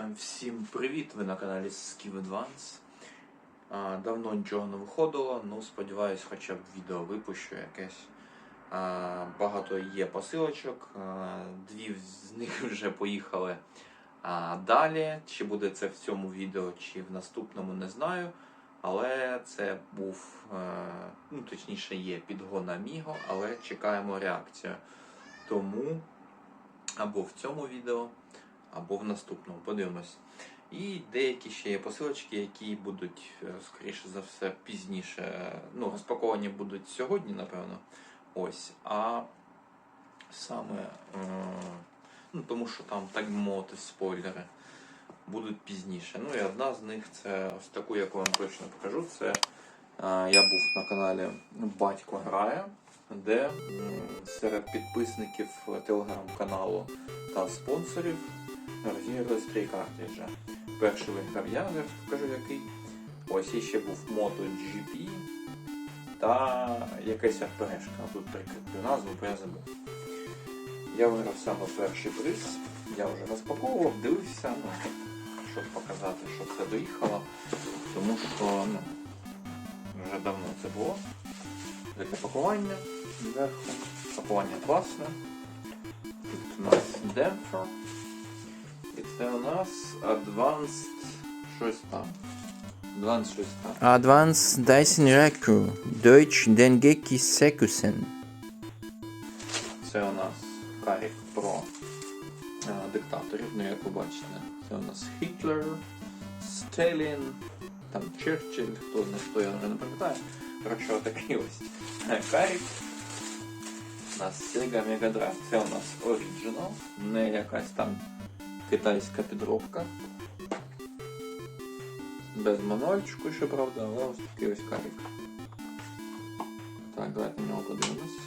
Е, Всім привіт! Ви на каналі Skiv Advance. Давно нічого не виходило, ну сподіваюсь, хоча б відео випущу якесь. Багато є посилочок, дві з них вже поїхали далі. Чи буде це в цьому відео, чи в наступному, не знаю. Але це був, е, ну точніше, є підгон Amigo, але чекаємо реакцію. Тому або в цьому відео, або в наступному. Подивимось. І деякі ще є посилочки, які будуть, е, скоріше за все, пізніше. Ну, розпаковані будуть сьогодні, напевно. Ось. А саме, е, ну, тому що там, так би мовити, спойлери будуть пізніше. Ну і одна з них це ось таку, яку вам точно покажу. Це е, я був на каналі Батько грає, де серед підписників телеграм-каналу та спонсорів розіграли три картриджа. Перший виграв я, зараз покажу який. Ось і ще був MotoGP та якась РПГшка. Тут прикріплю назву, бо я забув. Я виграв саме перший приз. Я вже розпаковував, дивився, ну, щоб показати, що це доїхало. Тому що ну, вже давно це було. Таке пакування зверху. Пакування класне. Тут у нас демпфер. Це у нас Advanced щось там. Advanced щось там. Advanced Deutsch Dengeki Sekusen Це у нас Карік про е, диктаторів, ну як ви бачите. Це у нас Гітлер, Сталін, там Черчилль, хто не хто, я вже не пам'ятаю. Коротше, отакий ось Карік. У нас Sega Mega Drive, це у нас Original, не якась там китайська підробка. Без мануальчику, щоправда, але ось такий ось карік. Так, давайте на нього подивимось.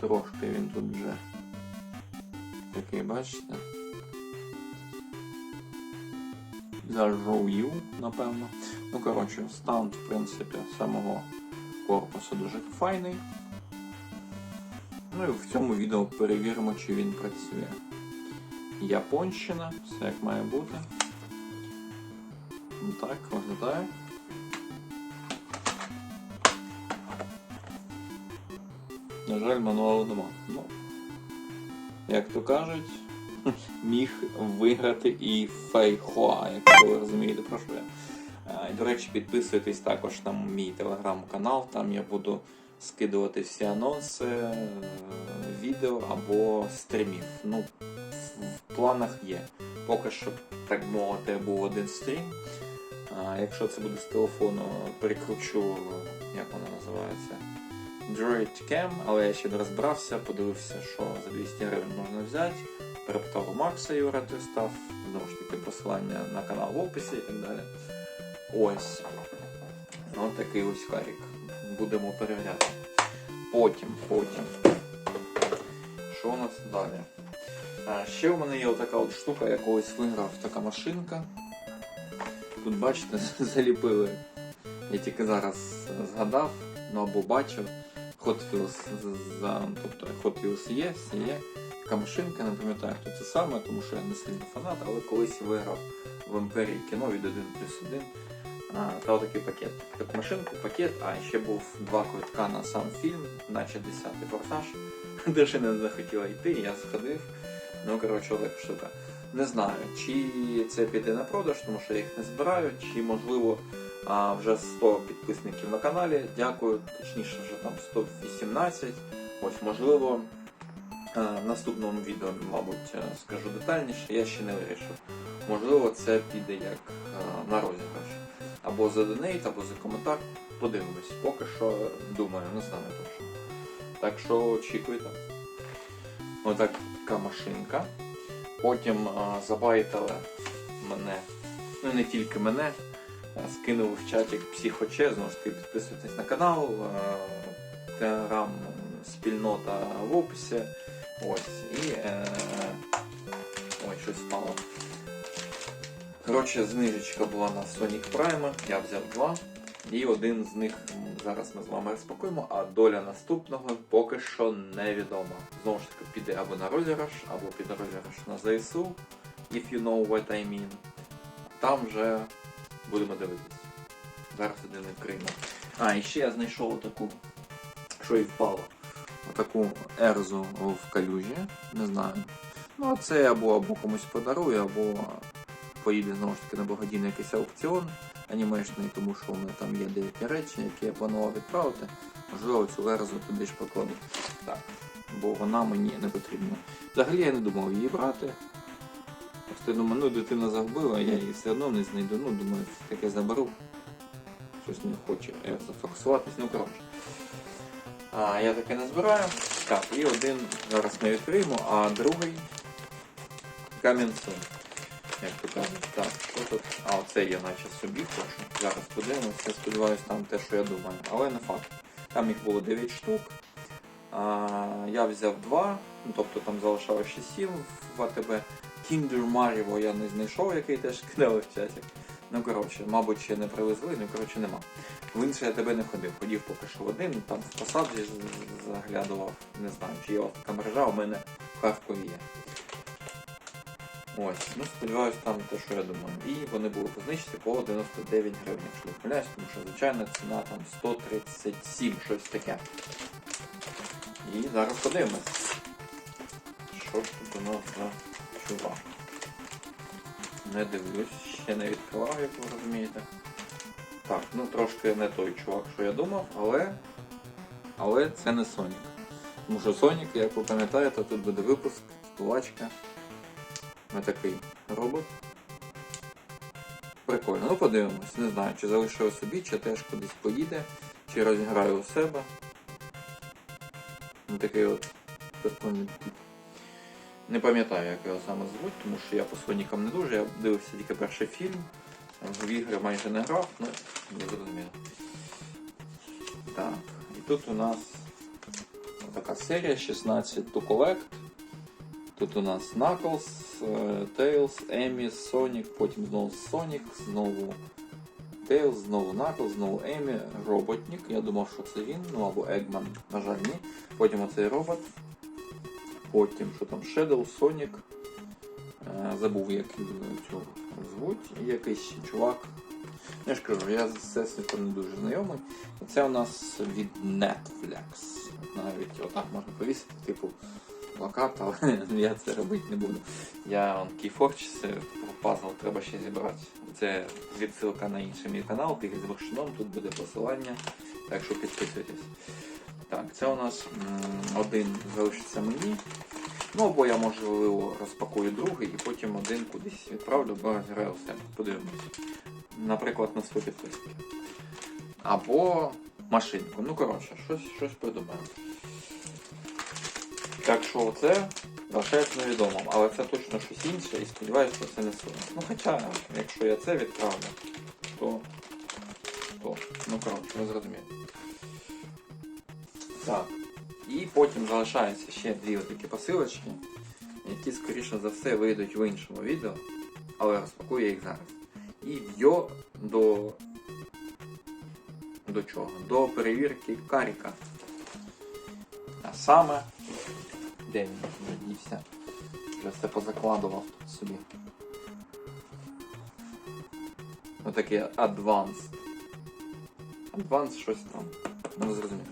Трошки він тут вже такий, бачите? Зажов'ю, напевно. Ну, коротше, стан, в принципі, самого корпусу дуже файний. Ну і в цьому відео перевіримо, чи він працює. Японщина, все як має бути. Ну так, виглядає. На жаль, мануалу нема. Ну, як то кажуть, міг виграти і Фейхоа, якщо ви розумієте про що я. До речі, підписуйтесь також на мій телеграм-канал, там я буду скидувати всі анонси, е, відео або стрімів. Ну, планах є. Поки що, так мовити, був один стрім. А, якщо це буде з телефону, перекручу, як воно називається, Droid Cam, але я ще не розбирався, подивився, що за 200 гривень можна взяти. Перепитав у Макса Юра той став, знову ж таки посилання на канал в описі і так далі. Ось. Ось такий ось карік. Будемо перевіряти. Потім, потім. Що у нас далі? Ще у мене є отака от штука, я колись виграв така машинка. Тут бачите, заліпили. Я тільки зараз згадав, ну або бачив. Hot Wheels, за, тобто Hot Wheels є, все є. Така машинка, не пам'ятаю, хто це саме, тому що я не сильний фанат, але колись виграв в імперії кіно від 1 плюс 1. А, та отакий пакет. Так машинку, пакет, а ще був два квитка на сам фільм, наче 10-й форсаж. Дружина не захотіла йти, я сходив. Ну, коротше, штука. Не знаю, чи це піде на продаж, тому що я їх не збираю, чи можливо вже 100 підписників на каналі. Дякую, точніше, вже там 118. Ось, можливо, е, в наступному відео, мабуть, е, скажу детальніше, я ще не вирішив. Можливо, це піде як е, на розіграш. Або за донейт, або за коментар. Подивимось. Поки що думаю, не знаю точно. Так що очікуйте. Отака машинка. Потім а, забайтили мене, ну не тільки мене, а, скинули в чатик психоче, знову ж таки підписуйтесь на канал, телеграм спільнота в описі. Ось. І е, ой, щось впало. Коротше, знижечка була на Sonic Prime, я взяв два. І один з них зараз ми з вами розпакуємо, а доля наступного поки що невідома. Знову ж таки, піде або на розіграш, або піде розіграш на ЗСУ. if you know what I mean. Там вже будемо дивитися. Зараз один відкриємо. А, і ще я знайшов таку, що і впало. Отаку ерзу в калюжі. Не знаю. Ну, а це або, або комусь подарую, або поїде знову ж таки на благодійний якийсь аукціон анімешний, тому що у мене там є деякі речі, які я планував відправити. Можливо, цю ерзу туди ж покладу. Так. Бо вона мені не потрібна. Взагалі я не думав її брати. Просто я думаю, ну дитина загубила, я її все одно не знайду. Ну, думаю, таке заберу. Щось не хоче е, зафокусуватись, ну коротше. А, я таке не збираю. Так, і один зараз ми відкриємо, а другий камінцем. Як то кажуть, так, що тут? А оце я наче собі хочу. Зараз подивимося, сподіваюся, там те, що я думаю, але не факт. Там їх було 9 штук. А, я взяв 2, ну, тобто там залишалося ще 7 в АТБ. Kinder Mario я не знайшов, який теж кидали в чаті. Ну, коротше, мабуть, ще не привезли, ну коротше нема. В інший я тебе не ходив. Ходив поки що в один, там в посаді заглядував, не знаю, чи є така мережа, у мене в Харкові є. Ось, ну сподіваюся, там те, що я думаю. І вони були по знижці по 99 гривень, якщо не помиляюсь, тому що звичайна ціна там 137, щось таке. І зараз подивимось. Що ж тут у нас за чувак? Не дивлюсь, ще не відкривав, як ви розумієте. Так, ну трошки не той чувак, що я думав, але. Але це не Сонік. Тому що Сонік, як ви пам'ятаєте, тут буде випуск, плачка. Такий робот. Прикольно, ну подивимось. Не знаю, чи залишив собі, чи теж кудись поїде, чи розіграю у себе. Ну такий от прикольний. Не пам'ятаю, як його саме звуть, тому що я по Сонікам не дуже, я дивився тільки перший фільм. В ігри майже не грав, ну не зрозуміло. Так, і тут у нас така серія 16 to collect. Тут у нас Knuckles, Tails, Емі, Sonic, потім знову Sonic, знову Tails, знову Knuckles, знову Емі, роботник. Я думав, що це він, ну або Eggman, на жаль, ні. Потім оцей робот. Потім що там Shadow, Sonic. Е, Забув, як цього звуть. І якийсь чувак. Я ж кажу, я з Всесвітом не дуже знайомий. Це у нас від Netflix. Навіть отак можна повісити, типу плакат, але я це робити не буду. Я он Keyforge, пазл треба ще зібрати. Це відсилка на інший мій канал, під вершином, тут буде посилання, так що підписуйтесь. Так, це у нас один залишиться мені. Ну, або я можливо розпакую другий і потім один кудись відправлю, бо розіграю все. Подивимось. Наприклад, на свої підписки. Або машинку. Ну, коротше, щось, щось придумаємо. Так що це залишається невідомим, але це точно щось інше і сподіваюся, що це не сильно. Ну хоча, якщо я це відправлю, то. то ну коротше, ви зрозумієте. Так. І потім залишаються ще дві такі посилочки, які, скоріше за все, вийдуть в іншому відео, але розпакую я їх зараз. І йо до. До чого? До перевірки каріка. А саме. Де він надівся? Вже все позакладував тут собі. Отаке Advanced. Advanced щось там. Ну, зрозуміло.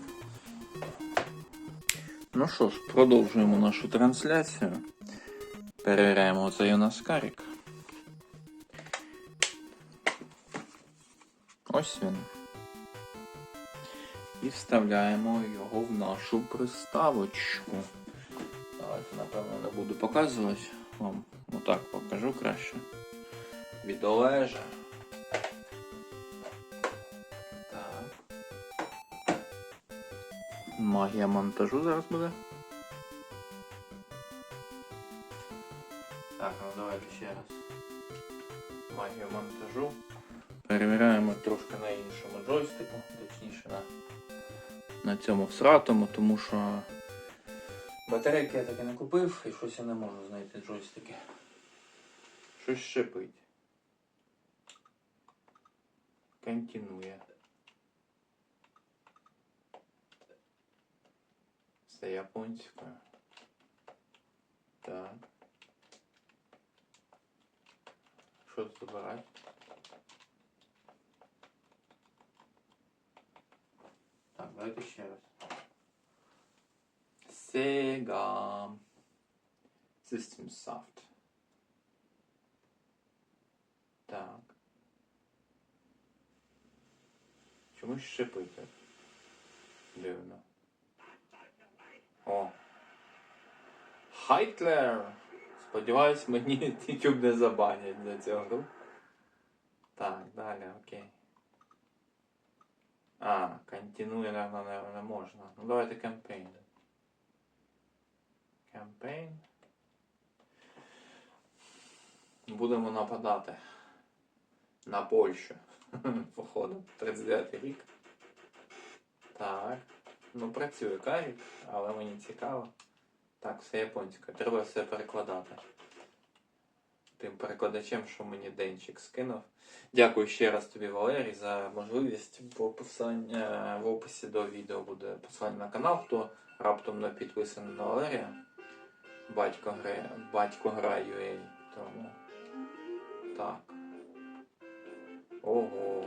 Ну що ж, продовжуємо нашу трансляцію. Перевіряємо цей у нас карік. Ось він. І вставляємо його в нашу приставочку. Напевно, не буду показувати. Вам отак покажу краще. Відолежа. Так. Магія монтажу зараз буде. Так, ну давайте ще раз. Магію монтажу. Перевіряємо трошки на іншому джойстику, точніше на, на цьому всратому, тому що батарейки я таки не купив і щось я не можу знайти джойстики. Щось шипить. Континує. Це японською. Так. Що тут забирати? Так, давайте ще раз. Sega System Soft. Так. Чомусь шипить так. Дивно. О. Хайтлер! Сподіваюсь, мені YouTube не забанять за цього гру. Так, далі, окей. А, континує, наверное, не можна. Ну давайте кампейн. Кампейн. Будемо нападати. На Польщу. Походу. 39 рік. Так. Ну, працює карік, але мені цікаво. Так, все японською. Треба все перекладати. Тим перекладачем, що мені Денчик скинув. Дякую ще раз тобі, Валерій, за можливість. В, описанні, в описі до відео буде посилання на канал, хто раптом не підписаний на Валерія. Батько грає, батько грає UA. Тому. Так. Ого.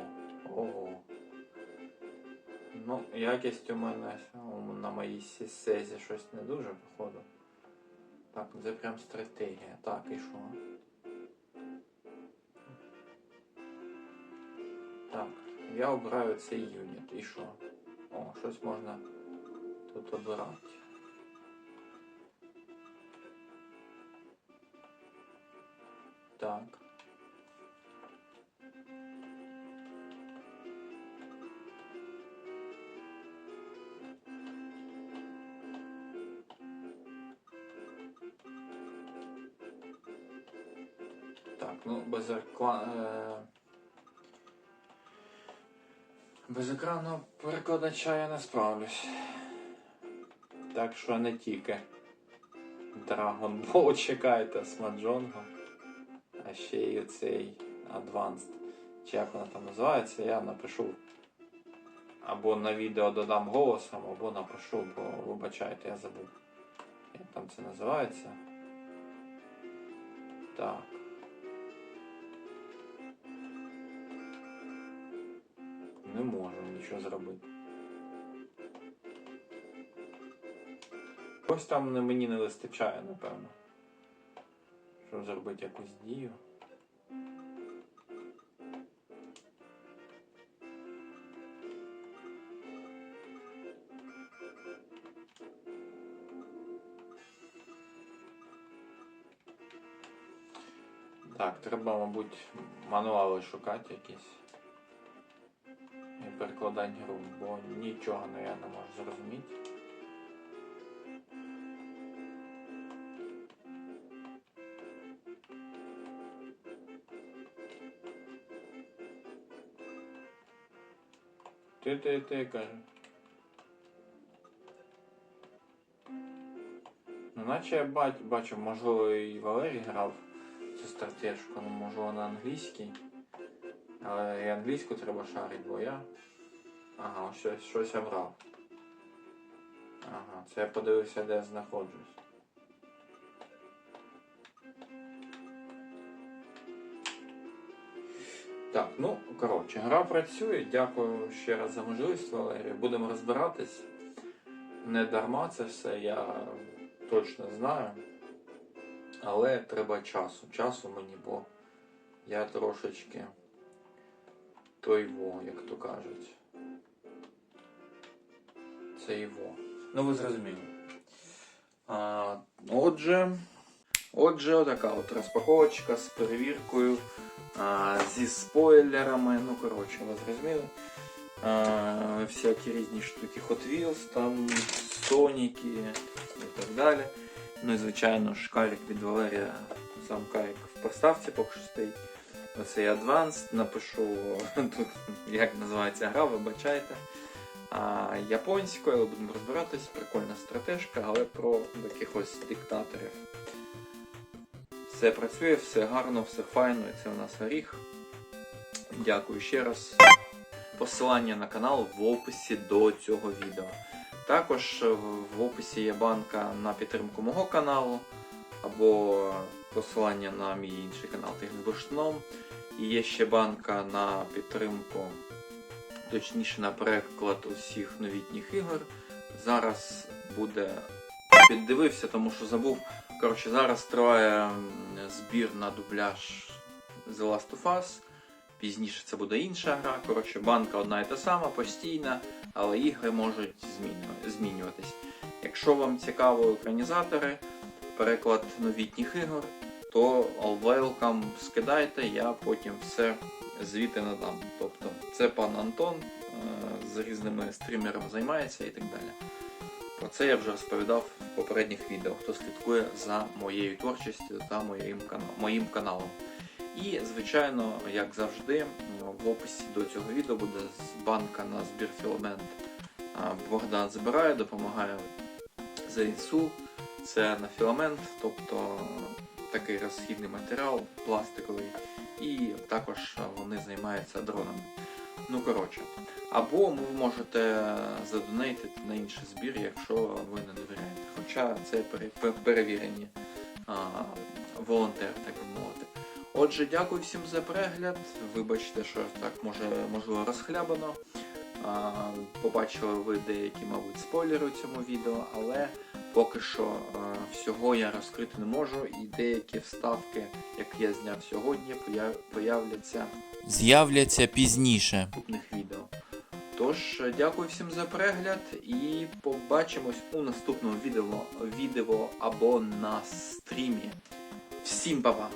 Ого. Ну, якість у мене на моїй сі- сезі щось не дуже, походу. Так, це прям стратегія. Так, і що? Так, я обираю цей юніт. І що? О, щось можна тут обирати. Так. Так, ну без рекла... е, Без екранного перекладача я не справлюсь. Так що не тільки Dragon чекайте з Маджонгом, а ще й цей Advanced. Чи як вона там називається, я напишу. Або на відео додам голосом, або напишу, бо вибачайте, я забув. Як там це називається? Так. Не можу нічого зробити. Ось там мені не вистачає, напевно. Щоб зробити якусь дію. Так, треба, мабуть, мануали шукати якісь. І перекладати гру, бо нічого ну, я не можу зрозуміти. Ти ти ти. Ну, наче я бач, бачу, можливо, і Валерій грав цю стратежку, ну можливо на англійській. Але і англійську треба шарити, бо я. Ага, щось, щось я брав. Ага, це я подивився, де я знаходжусь. Ну, коротше, гра працює. Дякую ще раз за можливість, Валерію. Будемо розбиратись. Не дарма це все, я точно знаю. Але треба часу. Часу мені, бо я трошечки той во, як то кажуть. Це його. Ну ви зрозуміли. А, отже, отже, отака от розпаковочка з перевіркою, а, зі спойлерами. Ну, коротше, ви зрозуміли. А, всякі різні штуки Hot Wheels, там Соніки і так далі. Ну і звичайно ж карик від Валерія, сам карик в поставці поки що стоїть. Оцей Advanced, напишу тут, як називається гра, вибачайте. А, японською, але будемо розбиратись, прикольна стратежка, але про якихось диктаторів. Все працює, все гарно, все файно, і це у нас горіх. Дякую ще раз. Посилання на канал в описі до цього відео. Також в описі є банка на підтримку мого каналу або посилання на мій інший канал Техник І є ще банка на підтримку, точніше на переклад усіх новітніх ігор. Зараз буде піддивився, тому що забув. Коротше, зараз триває збір на дубляж The Last of Us. Пізніше це буде інша гра. Коротше, банка одна і та сама, постійна, але ігри можуть змінюватись. Якщо вам цікаво екранізатори, переклад новітніх ігор, то welcome скидайте, я потім все звідти надам. Тобто це пан Антон е, з різними стрімерами займається і так далі. Про це я вже розповідав попередніх відео, хто слідкує за моєю творчістю та моїм, кана- моїм каналом. І, звичайно, як завжди, в описі до цього відео буде банка на збір філамент. Богдан збирає, допомагає ЗСУ. Це на філамент, тобто такий розхідний матеріал пластиковий. І також вони займаються дронами. Ну коротше. Або ви можете задонейтити на інший збір, якщо ви не довіряєте. Хоча це пере- перевірені а, волонтери, так би мовити. Отже, дякую всім за перегляд. Вибачте, що так може можливо розхлябано. А, побачили ви деякі, мабуть, спойлери у цьому відео, але поки що всього я розкрити не можу, і деякі вставки, як я зняв сьогодні, появ- появляться З'являться пізніше. наступних відео. Тож, е, дякую всім за перегляд і побачимось у наступному відео, відео або на стрімі. Всім па-па!